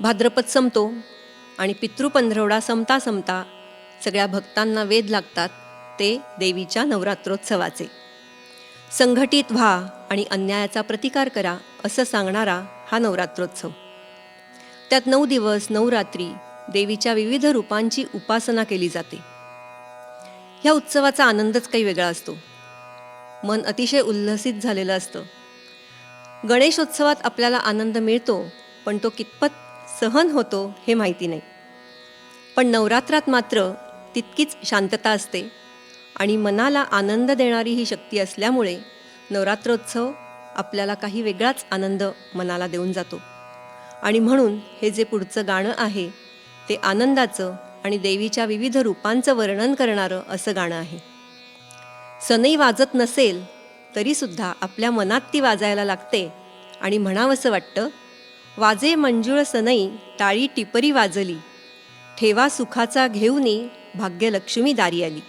भाद्रपद संपतो आणि पितृपंधरवडा संपता संपता सगळ्या भक्तांना वेध लागतात ते देवीच्या नवरात्रोत्सवाचे. संघटित व्हा आणि अन्यायाचा प्रतिकार करा असं सांगणारा हा नवरात्रोत्सव. त्यात नऊ दिवस नऊ रात्री देवीच्या विविध रूपांची उपासना केली जाते. ह्या उत्सवाचा आनंदच काही वेगळा असतो. मन अतिशय उल्हसित झालेलं असतं. गणेशोत्सवात आपल्याला आनंद मिळतो पण तो कितपत सहन होतो हे माहिती नाही. पण नवरात्रात मात्र तितकीच शांतता असते आणि मनाला आनंद देणारी ही शक्ती असल्यामुळे नवरात्रोत्सव आपल्याला काही वेगळाच आनंद मनाला देऊन जातो. आणि म्हणून हे जे पुढचं गाणं आहे ते आनंदाचं आणि देवीच्या विविध रूपांचं वर्णन करणारं असं गाणं आहे. सनई वाजत नसेल तरीसुद्धा आपल्या मनात ती वाजायला लागते आणि म्हणावंसं वाटतं वाजे मंजुळ सनई टाळी टिपरी वाजली. ठेवा सुखाचा घेऊनी भाग्यलक्ष्मी दारी आली.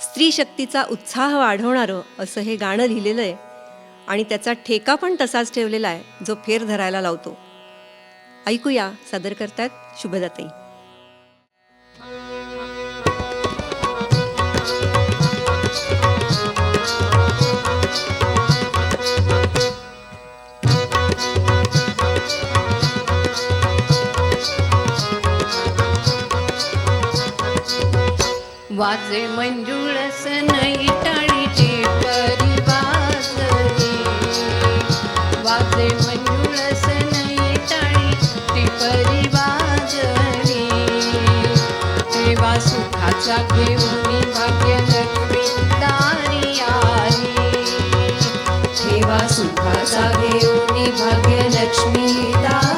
स्त्री शक्तीचा उत्साह वाढवणारं असं हे गाणं लिहिलेलं आहे आणि त्याचा ठेका पण तसाच ठेवलेला आहे जो फेर धरायला लावतो. ऐकूया सादर करतात शुभदाताई. वाजे मंजुळ सनई टाळीची परी वाजली वाजे मंजुळ सनई टाळीची परी वाजली तेव्हा सुखाचा घेऊन भाग्यलक्ष्मी दारी आली. ठेवा सुखाचा घेऊन भाग्यलक्ष्मी दारी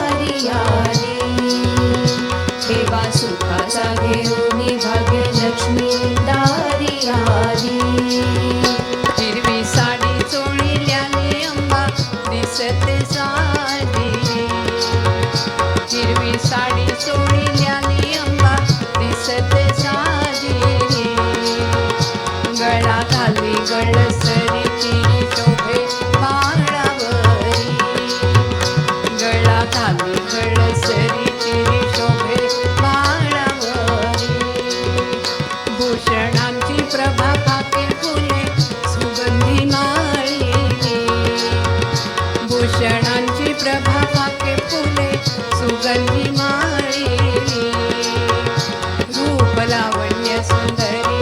भूषणांची प्रभा पाके फुले सुगंधी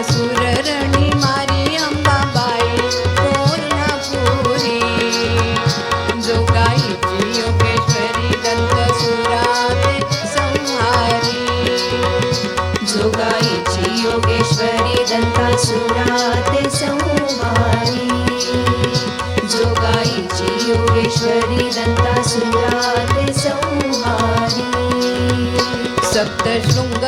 कोल्हासूर रणी मारी अंबाबाई कोल्हापुरी. जोगाईची योगेश्वरी दंत सुरारे संहारी. जोगाईची योगेश्वरी संहारी. योगेश्वरी संहारी. सप्तशृंग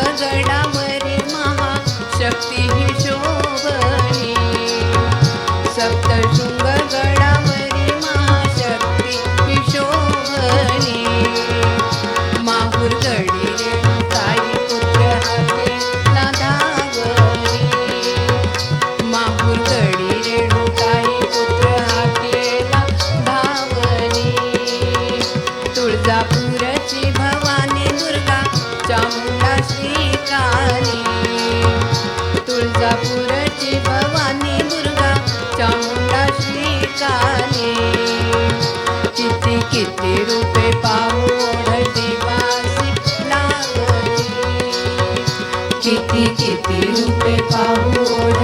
किती किती रूपे पाहू ओढ